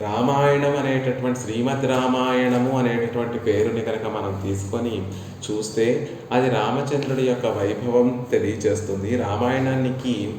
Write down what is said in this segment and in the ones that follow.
రామాయణం అనేటటువంటి శ్రీమద్ రామాయణము అనేటటువంటి పేరుని కనుక మనం తీసుకొని చూస్తే అది రామచంద్రుడి యొక్క వైభవం తెలియజేస్తుంది. రామాయణానికి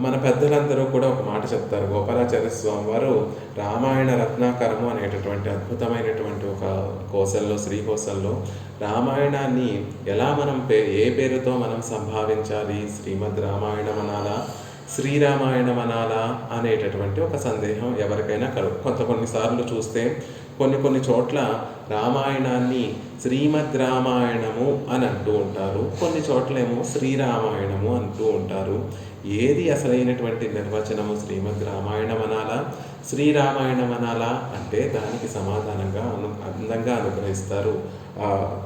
మన పెద్దలందరూ కూడా ఒక మాట చెప్తారు. గోపాలాచార్య స్వామి వారు రామాయణ రత్నాకరము అనేటటువంటి అద్భుతమైనటువంటి ఒక కోశల్లో శ్రీకోశల్లో రామాయణాన్ని ఎలా మనం పే ఏ పేరుతో మనం సంభావించాలి? శ్రీమద్ రామాయణం అనాలా? శ్రీరామాయణం అనాలా అనేటటువంటి ఒక సందేహం ఎవరికైనా కలు కొంత కొన్నిసార్లు చూస్తే కొన్ని కొన్ని చోట్ల రామాయణాన్ని శ్రీమద్ రామాయణము అని అంటూ ఉంటారు. కొన్ని చోట్లేమో శ్రీరామాయణము అంటూ ఉంటారు. ఏది అసలైనటువంటి నిర్వచనము శ్రీమద్ రామాయణం అనాలా శ్రీరామాయణం అనాలా అంటే దానికి సమాధానంగా అను అందంగా అనుగ్రహిస్తారు. ఆ-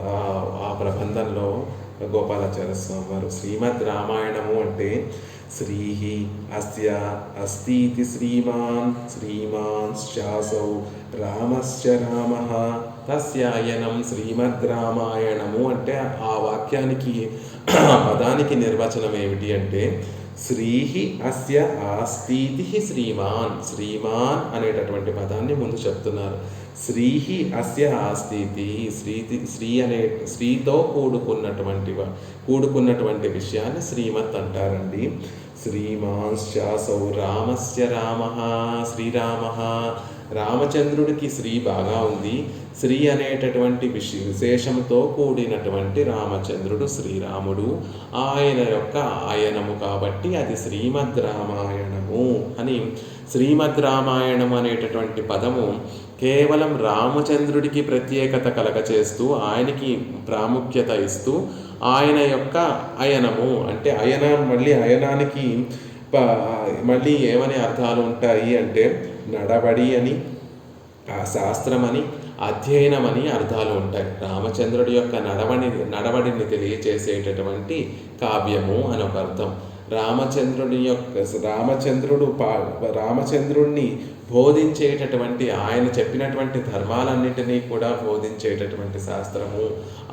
ఆ ప్రబంధంలో గోపాలాచార్య స్వామి వారు శ్రీమద్ రామాయణము అంటే శ్రీ అస్య అస్తీతి శ్రీమాన్ శ్రీమాన్ శాసౌ రామశ్చ రామ తస్యాయనం శ్రీమద్ రామాయణము అంటే ఆ వాక్యానికి పదానికి నిర్వచనం ఏమిటి అంటే శ్రీహి అస్య ఆస్తీతి శ్రీమాన్. శ్రీమాన్ అనేటటువంటి పదాన్ని ముందు చెప్తున్నారు. శ్రీహి అస్య ఆస్తీతి శ్రీతి శ్రీ అనే శ్రీతో కూడుకున్నటువంటి కూడుకున్నటువంటి విషయాన్ని శ్రీమత్ అంటారండి. శ్రీమాంశాసౌ రామస్య రామ శ్రీరామ. రామచంద్రుడికి శ్రీ బాగా ఉంది. శ్రీ అనేటటువంటి విశ విశేషంతో కూడినటువంటి రామచంద్రుడు శ్రీరాముడు. ఆయన యొక్క ఆయనము కాబట్టి అది శ్రీమద్ రామాయణము అని. శ్రీమద్ రామాయణం అనేటటువంటి పదము కేవలం రామచంద్రుడికి ప్రత్యేకత కలగచేస్తూ ఆయనకి ప్రాముఖ్యత ఇస్తూ ఆయన యొక్క అయనము. అంటే అయన మళ్ళీ అయనానికి మళ్ళీ ఏమని అర్థాలు ఉంటాయి అంటే నడబడి అని ఆ శాస్త్రమని అధ్యయనమని అర్థాలు ఉంటాయి. రామచంద్రుడి యొక్క నడవడి నడవడిని తెలియచేసేటటువంటి కావ్యము అని ఒక అర్థం. రామచంద్రుడి యొక్క రామచంద్రుడు పా రామచంద్రుణ్ణి బోధించేటటువంటి ఆయన చెప్పినటువంటి ధర్మాలన్నింటినీ కూడా బోధించేటటువంటి శాస్త్రము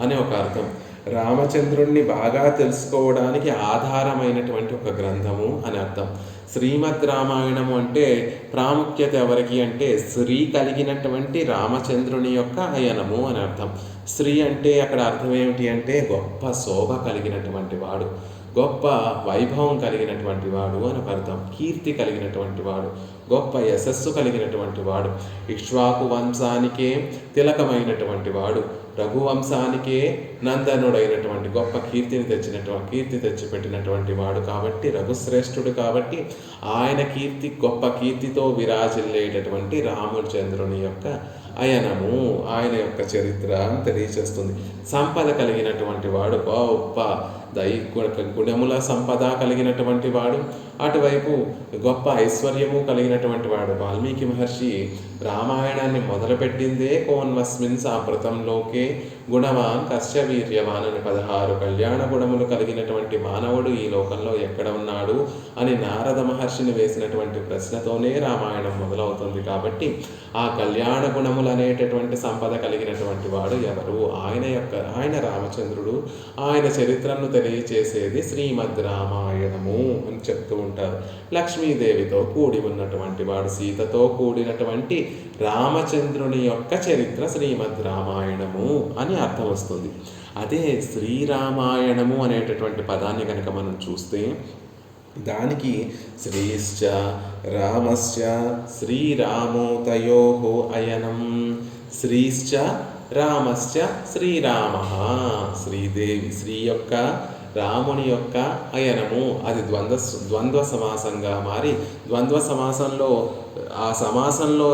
అని ఒక అర్థం. రామచంద్రుణ్ణి బాగా తెలుసుకోవడానికి ఆధారమైనటువంటి ఒక గ్రంథము అని అర్థం. శ్రీమద్ రామాయణము అంటే ప్రాముఖ్యత ఎవరికి అంటే శ్రీ కలిగినటువంటి రామచంద్రుని యొక్క అయనము అని అర్థం. శ్రీ అంటే అక్కడ అర్థం ఏమిటి అంటే గొప్ప శోభ కలిగినటువంటి వాడు. గొప్ప వైభవం కలిగినటువంటి వాడు అని అర్థం. కీర్తి కలిగినటువంటి వాడు గొప్ప యశస్సు కలిగినటువంటి వాడు ఇక్ష్వాకు వంశానికే తిలకమైనటువంటి వాడు రఘువంశానికే నందనుడైనటువంటి గొప్ప కీర్తిని తెచ్చినటువంటి కీర్తి తెచ్చిపెట్టినటువంటి వాడు కాబట్టి రఘుశ్రేష్ఠుడు కాబట్టి ఆయన కీర్తి గొప్ప కీర్తితో విరాజిల్లేటటువంటి రామచంద్రుని యొక్క అయనము ఆయన యొక్క చరిత్ర తెలియచేస్తుంది. సంపద కలిగినటువంటి వాడు గొప్ప దై గుణముల సంపద కలిగినటువంటి వాడు. అటువైపు గొప్ప ఐశ్వర్యము కలిగినటువంటి వాడు వాల్మీకి మహర్షి రామాయణాన్ని మొదలుపెట్టిందే కోన్వస్మిన్ సాంప్రతంలోకే. గుణవాన్ కశ్యవీర్యవాన్ అని పదహారు కళ్యాణ గుణములు కలిగినటువంటి మానవుడు ఈ లోకంలో ఎక్కడ ఉన్నాడు అని నారద మహర్షిని వేసినటువంటి ప్రశ్నతోనే రామాయణం మొదలవుతుంది కాబట్టి ఆ కళ్యాణ గుణములు అనేటటువంటి సంపద కలిగినటువంటి వాడు ఎవరు? ఆయన యొక్క ఆయన రామచంద్రుడు. ఆయన చరిత్రను తెలియచేసేది శ్రీమద్ రామాయణము అని చెప్తూ ఉంటారు. లక్ష్మీదేవితో కూడి ఉన్నటువంటి వాడు సీతతో కూడినటువంటి రామచంద్రుని యొక్క చరిత్ర శ్రీమద్ రామాయణము అని అర్థం వస్తుంది. అదే శ్రీరామాయణము అనేటటువంటి పదాన్ని కనుక మనం చూస్తే దానికి శ్రీశ్చ రామశ్చ శ్రీరామోతయో అయనం. శ్రీశ్చ రామశ్చ శ్రీరామ. శ్రీదేవి శ్రీ యొక్క రాముని యొక్క అయనము. అది ద్వంద్వ ద్వంద్వ సమాసంగా మారి ద్వంద్వ సమాసంలో ఆ సమాసంలో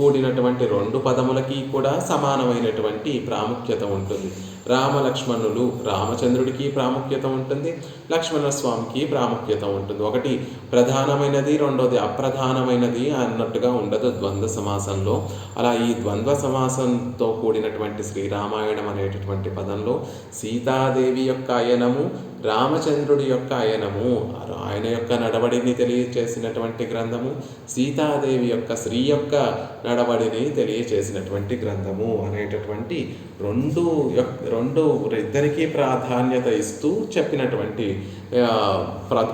కూడినటువంటి రెండు పదములకి కూడా సమానమైనటువంటి ప్రాముఖ్యత ఉంటుంది. రామ లక్ష్మణులు రామచంద్రుడికి ప్రాముఖ్యత ఉంటుంది. లక్ష్మణ స్వామికి ప్రాముఖ్యత ఉంటుంది. ఒకటి ప్రధానమైనది. రెండోది అప్రధానమైనది అన్నట్టుగా ఉండదు ద్వంద్వ సమాసంలో. అలా ఈ ద్వంద్వ సమాసంతో కూడినటువంటి శ్రీరామాయణం అనేటటువంటి పదంలో సీతాదేవి యొక్క అయనము రామచంద్రుడి యొక్క అయనము ఆయన యొక్క నడవడిని తెలియచేసినటువంటి గ్రంథము సీతాదేవి యొక్క స్త్రీ యొక్క నడవడిని తెలియచేసినటువంటి గ్రంథము అనేటటువంటి రెండు యొక్క రెండు ఇద్దరికీ ప్రాధాన్యత ఇస్తూ చెప్పినటువంటి ఆ,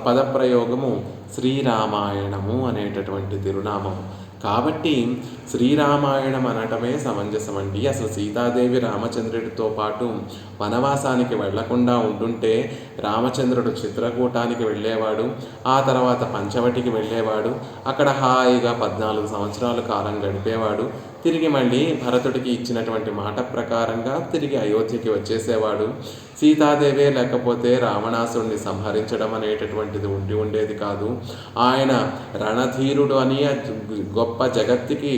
పదప్రయోగము శ్రీరామాయణము అనేటటువంటి తిరునామము. కాబట్టి శ్రీరామాయణం అనటమే సమంజసం అండి అసలు సీతాదేవి రామచంద్రుడితో పాటు వనవాసానికి వెళ్ళకుండా ఉంటుంటే రామచంద్రుడు చిత్రకూటానికి వెళ్ళేవాడు ఆ తర్వాత పంచవటికి వెళ్ళేవాడు అక్కడ హాయిగా పద్నాలుగు సంవత్సరాల కాలం గడిపేవాడు తిరిగి మళ్ళీ భరతుడికి ఇచ్చినటువంటి మాట ప్రకారంగా తిరిగి అయోధ్యకి వచ్చేసేవాడు. సీతాదేవే లేకపోతే రావణాసుడిని సంహరించడం అనేటటువంటిది ఉండి ఉండేది కాదు. ఆయన రణధీరుడు అని గొప్ప జగత్తుకి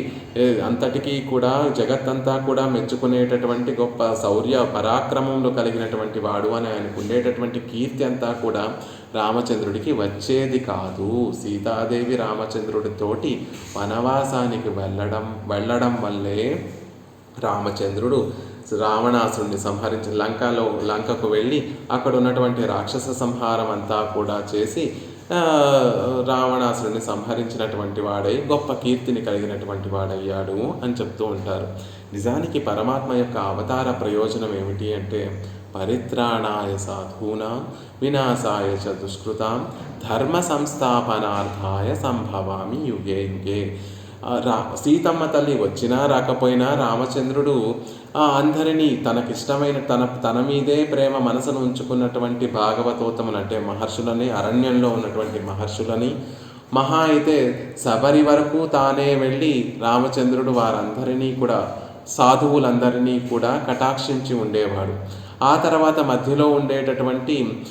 అంతటికీ కూడా జగత్తంతా కూడా మెచ్చుకునేటటువంటి గొప్ప శౌర్య పరాక్రమంలో కలిగినటువంటి వాడు అని ఆయనకు ఉండేటటువంటి కీర్తి అంతా కూడా రామచంద్రుడికి వచ్చేది కాదు. సీతాదేవి రామచంద్రుడితోటి వనవాసానికి వెళ్ళడం వెళ్ళడం వల్లే రామచంద్రుడు రావణాసుడిని సంహరించి లంకలో లంకకు వెళ్ళి అక్కడ ఉన్నటువంటి రాక్షస సంహారం అంతా కూడా చేసి ఆ, రావణాసురుని సంహరించినటువంటి వాడై గొప్ప కీర్తిని కలిగినటువంటి వాడయ్యాడు అని చెప్తూ ఉంటారు. నిజానికి పరమాత్మ యొక్క అవతార ప్రయోజనం ఏమిటి అంటే పరిత్రాణాయ సాధూనాం వినాశాయ చ దుష్కృతాం ధర్మ సంస్థాపనార్థాయ సంభవామి యుగే యుగే రా సీతమ్మ తల్లి వచ్చినా రాకపోయినా రామచంద్రుడు అందరినీ తనకిష్టమైన తన తన మీదే ప్రేమ మనసును ఉంచుకున్నటువంటి భాగవతోత్తములు అంటే మహర్షులని అరణ్యంలో ఉన్నటువంటి మహర్షులని మహా అయితే శబరి వరకు తానే వెళ్ళి రామచంద్రుడు వారందరినీ కూడా సాధువులందరినీ కూడా కటాక్షించి ఉండేవాడు. ఆ తర్వాత మధ్యలో ఉండేటటువంటి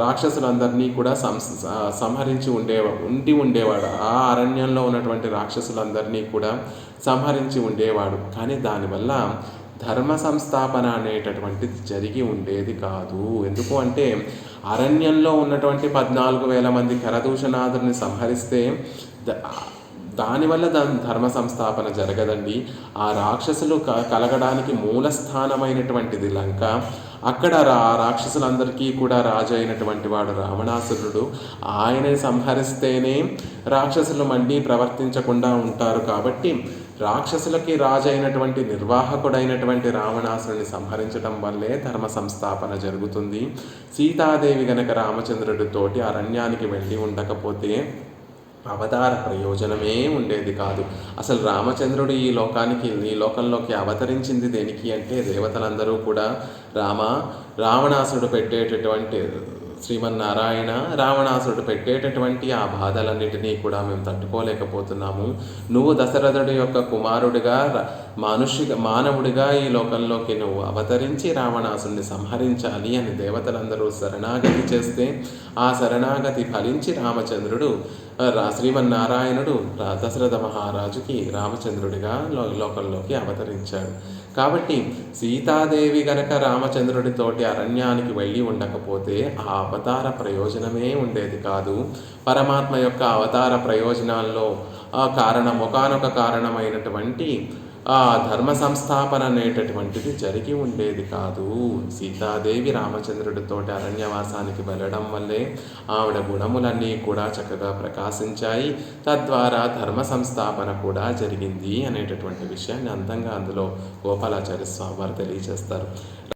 రాక్షసులందరినీ కూడా సం సంహరించి ఉండే ఉండి ఉండేవాడు. ఆ అరణ్యంలో ఉన్నటువంటి రాక్షసులందరినీ కూడా సంహరించి ఉండేవాడు. కానీ దానివల్ల ధర్మ సంస్థాపన అనేటటువంటిది జరిగి ఉండేది కాదు. ఎందుకు అంటే అరణ్యంలో ఉన్నటువంటి పద్నాలుగు వేల మంది కరదూషణాదుని సంహరిస్తే దానివల్ల దాని ధర్మ సంస్థాపన జరగదండి. ఆ రాక్షసులు క కలగడానికి మూలస్థానమైనటువంటిది లంక. అక్కడ రా రాక్షసులందరికీ కూడా రాజు అయినటువంటి వాడు రావణాసురుడు. ఆయనని సంహరిస్తేనే రాక్షసులు మళ్ళీ ప్రవర్తించకుండా ఉంటారు కాబట్టి రాక్షసులకి రాజు అయినటువంటి నిర్వాహకుడైనటువంటి రావణాసురుని సంహరించడం వల్లే ధర్మ సంస్థాపన జరుగుతుంది. సీతాదేవి గనక రామచంద్రుడితోటి అరణ్యానికి వెళ్ళి ఉండకపోతే అవతార ప్రయోజనమే ఉండేది కాదు. అసలు రామచంద్రుడు ఈ లోకానికి ఈ లోకంలోకి అవతరించింది దేనికి అంటే దేవతలందరూ కూడా రామ రావణాసుడు పెట్టేటటువంటి శ్రీమన్నారాయణ రావణాసుడు పెట్టేటటువంటి ఆ బాధలన్నిటినీ కూడా మేము తట్టుకోలేకపోతున్నాము. నువ్వు దశరథుడి యొక్క కుమారుడిగా ర- మానవుడిగా ఈ లోకంలోకి నువ్వు అవతరించి రావణాసుని సంహరించాలి అని దేవతలందరూ శరణాగతి చేస్తే ఆ శరణాగతి ఫలించి రామచంద్రుడు శ్రీమన్నారాయణుడు దశరథ మహారాజుకి రామచంద్రుడిగా లోకంలోకి అవతరించాడు. కాబట్టి సీతాదేవి గనక రామచంద్రుడితోటి అరణ్యానికి వెళ్ళి ఉండకపోతే ఆ అవతార ప్రయోజనమే ఉండేది కాదు. పరమాత్మ యొక్క అవతార ప్రయోజనాల్లో ఆ కారణం ఒకనొక కారణమైనటువంటి ఆ ధర్మ సంస్థాపన అనేటటువంటిది జరిగి ఉండేది కాదు. సీతాదేవి రామచంద్రుడితోటి అరణ్యవాసానికి వెళ్ళడం వల్లే ఆవిడ గుణములన్నీ కూడా చక్కగా ప్రకాశించాయి. తద్వారా ధర్మ సంస్థాపన కూడా జరిగింది అనేటటువంటి విషయాన్ని అందంగా అందులో గోపాలాచార్య స్వామి వారు తెలియజేస్తారు.